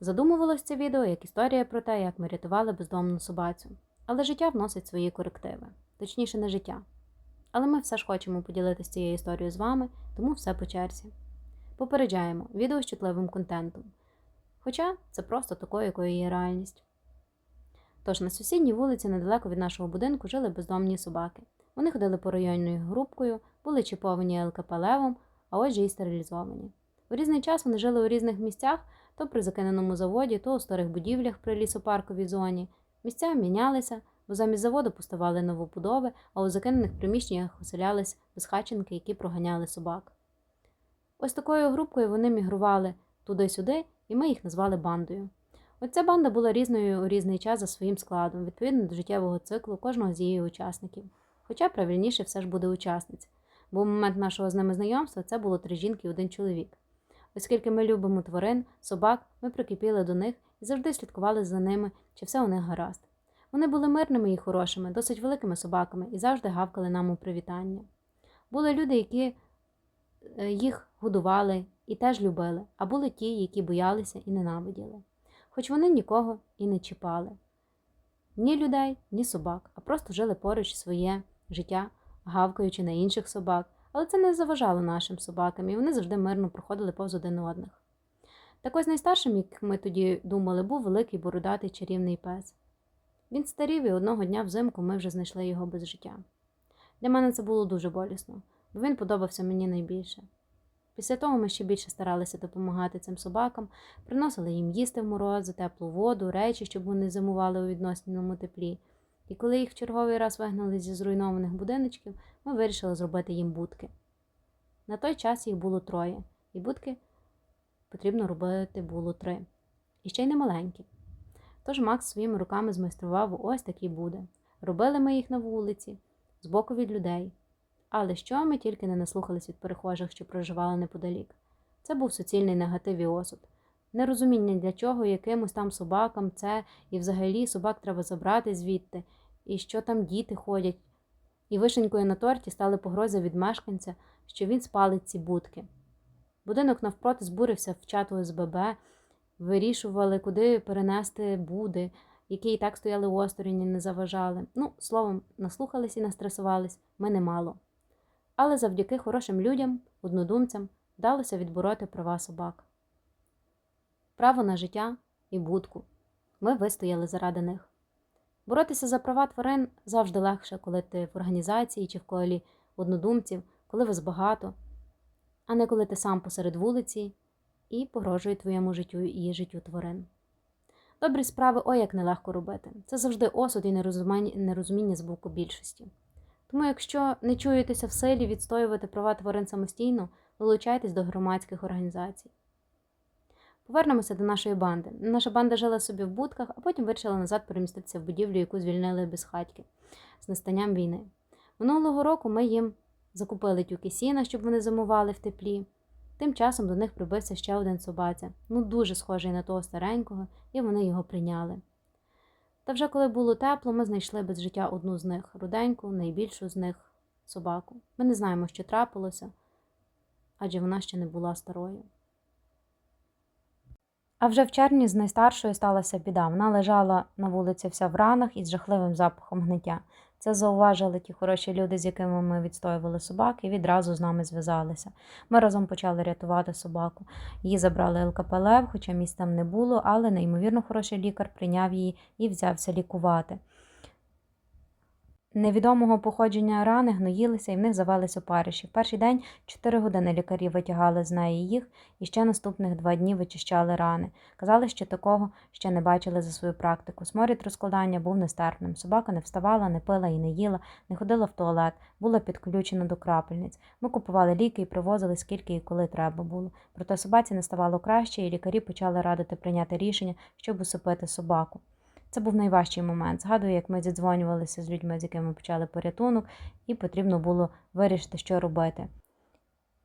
Задумувалось це відео як історія про те, як ми рятували бездомну собацю. Але життя вносить свої корективи, точніше, не життя. Але ми все ж хочемо поділитися цією історією з вами, тому все по черзі. Попереджаємо відео з чутливим контентом. Хоча це просто такою, якою є реальність. Тож на сусідній вулиці недалеко від нашого будинку жили бездомні собаки. Вони ходили по районною групкою, були чіповані ЛКП левом, а отже і стерилізовані. У різний час вони жили у різних місцях, то при закиненому заводі, то у старих будівлях при лісопарковій зоні. Місця мінялися, бо замість заводу поставали новобудови, а у закинених приміщеннях оселялись безхатченки, які проганяли собак. Ось такою групкою вони мігрували туди-сюди, і ми їх назвали бандою. Оця банда була різною у різний час за своїм складом, відповідно до життєвого циклу кожного з її учасників. Хоча правильніше все ж буде учасниць, бо в момент нашого з ними знайомства це було три жінки і один чоловік. Оскільки ми любимо тварин, собак, ми прикипіли до них і завжди слідкували за ними, чи все у них гаразд. Вони були мирними і хорошими, досить великими собаками і завжди гавкали нам у привітання. Були люди, які е, їх годували і теж любили, а були ті, які боялися і ненавиділи. Хоч вони нікого і не чіпали. Ні людей, ні собак, а просто жили поруч своє життя, гавкаючи на інших собак, але це не заважало нашим собакам, і вони завжди мирно проходили повз один одних. Так ось найстаршим, як ми тоді думали, був великий бородатий чарівний пес. Він старів, і одного дня взимку ми вже знайшли його без життя. Для мене це було дуже болісно, бо він подобався мені найбільше. Після того ми ще більше старалися допомагати цим собакам, приносили їм їсти в морози, теплу воду, речі, щоб вони зимували у відносному теплі. І коли їх в черговий раз вигнали зі зруйнованих будиночків, ми вирішили зробити їм будки. На той час їх було троє, і будки потрібно робити було три. І ще й не маленькі. Тож Макс своїми руками змайстрував ось такі буди. Робили ми їх на вулиці, збоку від людей. Але що ми тільки не наслухались від перехожих, що проживали неподалік. Це був суцільний негатив і осуд. Нерозуміння для чого якимось там собакам це і взагалі собак треба забрати звідти, і що там діти ходять. І вишенькою на торті стали погрози від мешканця, що він спалить ці будки. Будинок навпроти збурився в чату СББ, вирішували, куди перенести буди, які і так стояли осторонь і не заважали. Ну, словом, наслухались і настресувались ми немало. Але завдяки хорошим людям, однодумцям, вдалося відбороти права собак. Право на життя і будку. Ми вистояли заради них. Боротися за права тварин завжди легше, коли ти в організації чи в колі однодумців, коли вас багато, а не коли ти сам посеред вулиці і погрожує твоєму життю і життю тварин. Добрі справи ой як нелегко робити. Це завжди осуд і нерозуміння з боку більшості. Тому, якщо не чуєтеся в силі відстоювати права тварин самостійно, долучайтесь до громадських організацій. Повернемося до нашої банди. Наша банда жила собі в будках, а потім вирішила назад переміститися в будівлю, яку звільнили без хатьки з настанням війни. Минулого року ми їм закупили тюки сіна, щоб вони зимували в теплі. Тим часом до них прибився ще один собаця, ну дуже схожий на того старенького, і вони його прийняли. Та вже коли було тепло, ми знайшли без життя одну з них руденьку, найбільшу з них собаку. Ми не знаємо, що трапилося, адже вона ще не була старою. А вже в червні з найстаршою сталася біда. Вона лежала на вулиці вся в ранах із жахливим запахом гниття. Це зауважили ті хороші люди, з якими ми відстоювали собак, і відразу з нами зв'язалися. Ми разом почали рятувати собаку. Її забрали ЛКПЛЕВ, хоча місць там не було, але неймовірно хороший лікар прийняв її і взявся лікувати. Невідомого походження рани гноїлися і в них завелись опариші. В перший день 4 години лікарі витягали з неї їх і ще наступних два дні вичищали рани. Казали, що такого ще не бачили за свою практику. Сморід розкладання був нестерпним. Собака не вставала, не пила і не їла, не ходила в туалет, була підключена до крапельниць. Ми купували ліки і привозили скільки і коли треба було. Проте собаці не ставало краще, і лікарі почали радити прийняти рішення, щоб усипити собаку. Це був найважчий момент. Згадую, як ми зідзвонювалися з людьми, з якими почали порятунок, і потрібно було вирішити, що робити.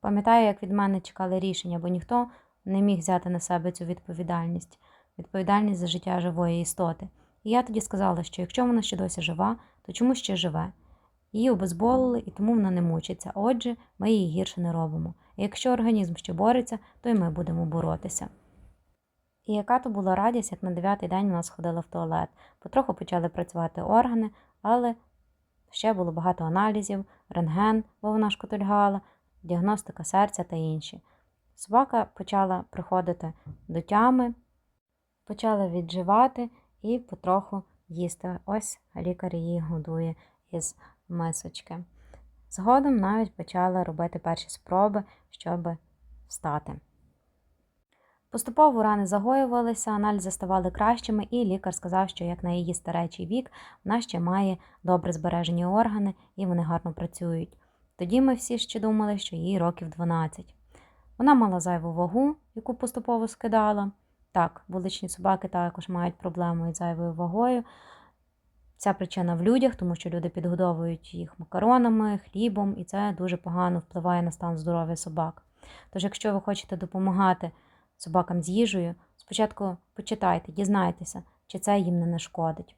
Пам'ятаю, як від мене чекали рішення, бо ніхто не міг взяти на себе цю відповідальність, відповідальність за життя живої істоти. І я тоді сказала, що якщо вона ще досі жива, то чому ще живе? Її обезболили і тому вона не мучиться. Отже, ми її гірше не робимо. І якщо організм ще бореться, то й ми будемо боротися. І яка то була радість, як на дев'ятий день вона сходила в туалет. Потроху почали працювати органи, але ще було багато аналізів, рентген, бо вона шкотульгала, діагностика серця та інші. Собака почала приходити до тями, почала відживати і потроху їсти. Ось лікар її годує із мисочки. Згодом навіть почала робити перші спроби, щоб встати. Поступово рани загоювалися, аналізи ставали кращими, і лікар сказав, що як на її старечий вік вона ще має добре збережені органи і вони гарно працюють. Тоді ми всі ще думали, що їй років 12. Вона мала зайву вагу, яку поступово скидала. Так, вуличні собаки також мають проблему із зайвою вагою. Ця причина в людях, тому що люди підгодовують їх макаронами, хлібом, і це дуже погано впливає на стан здоров'я собак. Тож, якщо ви хочете допомагати собакам з їжею, спочатку почитайте, дізнайтеся, чи це їм не нашкодить.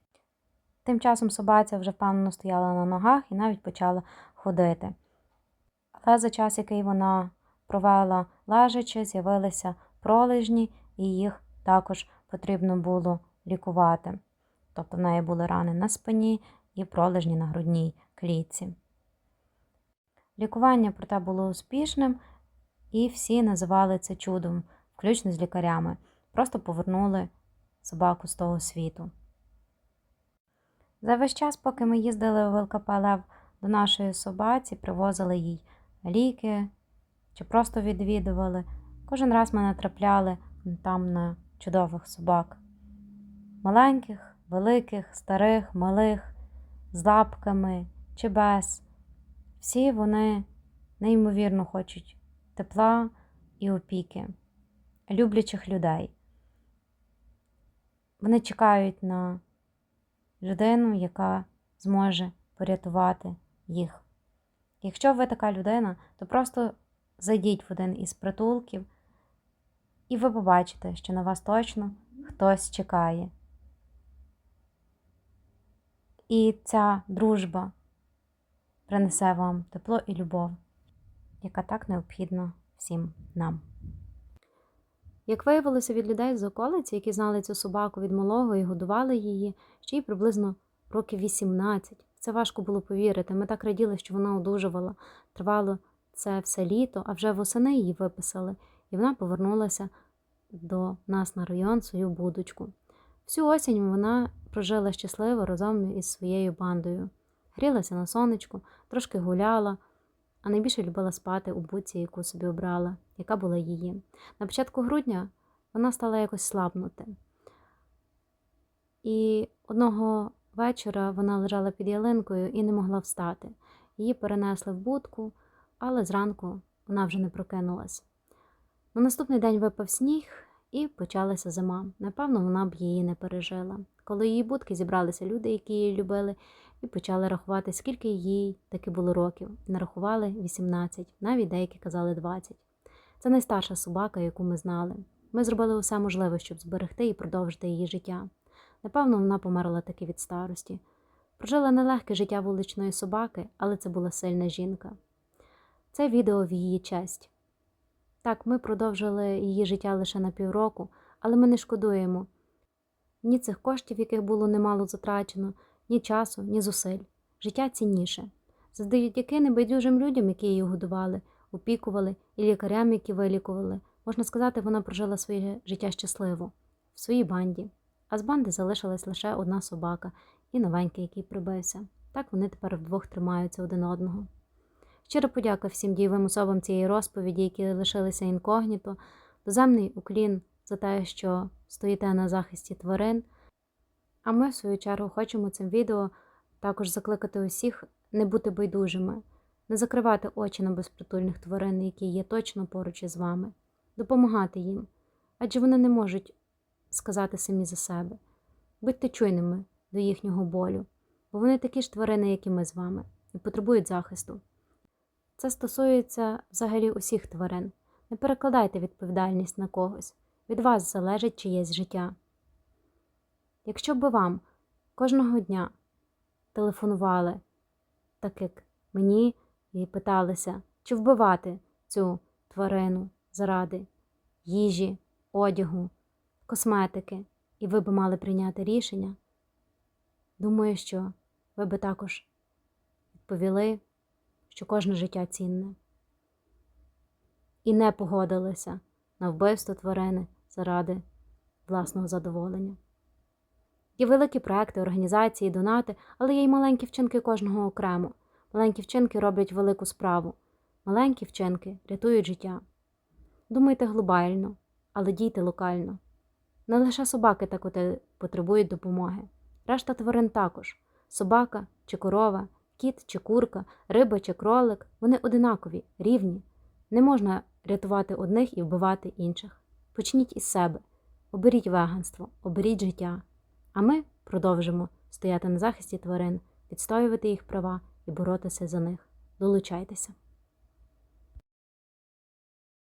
Тим часом собаця вже впевнено стояла на ногах і навіть почала ходити. Але за час, який вона провела лежачи, з'явилися пролежні, і їх також потрібно було лікувати. Тобто в неї були рани на спині і пролежні на грудній клітці. Лікування, проте, було успішним, і всі називали це чудом, включно з лікарями. Просто повернули собаку з того світу. За весь час, поки ми їздили в ЛКП до нашої собаці, привозили їй ліки чи просто відвідували. Кожен раз ми натрапляли там на чудових собак. Маленьких, великих, старих, малих, з лапками чи без. Всі вони неймовірно хочуть тепла і опіки, люблячих людей. Вони чекають на людину, яка зможе порятувати їх. Якщо ви така людина, то просто зайдіть в один із притулків, і ви побачите, що на вас точно хтось чекає. І ця дружба принесе вам тепло і любов, яка так необхідна всім нам. Як виявилося від людей з околиці, які знали цю собаку від малого і годували її, ще й приблизно років 18. Це важко було повірити. Ми так раділи, що вона одужувала. Тривало це все літо, а вже восени її виписали, і вона повернулася до нас на район свою будочку. Всю осінь вона прожила щасливо разом із своєю бандою. Грілася на сонечку, трошки гуляла, а найбільше любила спати у буці, яку собі обрала, яка була її. На початку грудня вона стала якось слабнути. І одного вечора вона лежала під ялинкою і не могла встати. Її перенесли в будку, але зранку вона вже не прокинулась. На наступний день випав сніг і почалася зима. Напевно, вона б її не пережила. Коли її будки зібралися люди, які її любили, і почали рахувати, скільки їй таки було років. Нарахували 18, навіть деякі казали 20. Це найстарша собака, яку ми знали. Ми зробили усе можливе, щоб зберегти і продовжити її життя. Напевно, вона померла таки від старості. Прожила нелегке життя вуличної собаки, але це була сильна жінка. Це відео в її честь. Так, ми продовжили її життя лише на півроку, але ми не шкодуємо ні цих коштів, яких було немало затрачено, ні часу, ні зусиль. Життя цінніше. Завдяки небайдужим людям, які її годували, опікували, і лікарям, які вилікували. Можна сказати, вона прожила своє життя щасливо в своїй банді. А з банди залишилась лише одна собака і новенький, який прибився. Так вони тепер вдвох тримаються один одного. Щиро подяка всім дієвим особам цієї розповіді, які лишилися інкогніто, доземний уклін за те, що стоїте на захисті тварин. А ми, в свою чергу, хочемо цим відео також закликати усіх не бути байдужими, не закривати очі на безпритульних тварин, які є точно поруч із вами, допомагати їм, адже вони не можуть сказати самі за себе. Будьте чуйними до їхнього болю, бо вони такі ж тварини, як і ми з вами, і потребують захисту. Це стосується взагалі усіх тварин. Не перекладайте відповідальність на когось. Від вас залежить чиєсь життя. Якщо би вам кожного дня телефонували, так як мені, і питалися, чи вбивати цю тварину заради їжі, одягу, косметики, і ви би мали прийняти рішення, думаю, що ви би також відповіли, що кожне життя цінне. І не погодилися на вбивство тварини заради власного задоволення. Є великі проекти, організації, донати, але є й маленькі вчинки кожного окремо. Маленькі вчинки роблять велику справу. Маленькі вчинки рятують життя. Думайте глобально, але дійте локально. Не лише собаки та коти потребують допомоги. Решта тварин також собака чи корова, кіт чи курка, риба чи кролик вони одинакові, рівні. Не можна рятувати одних і вбивати інших. Почніть із себе, оберіть веганство, оберіть життя. А ми продовжимо стояти на захисті тварин, відстоювати їх права і боротися за них. Долучайтеся.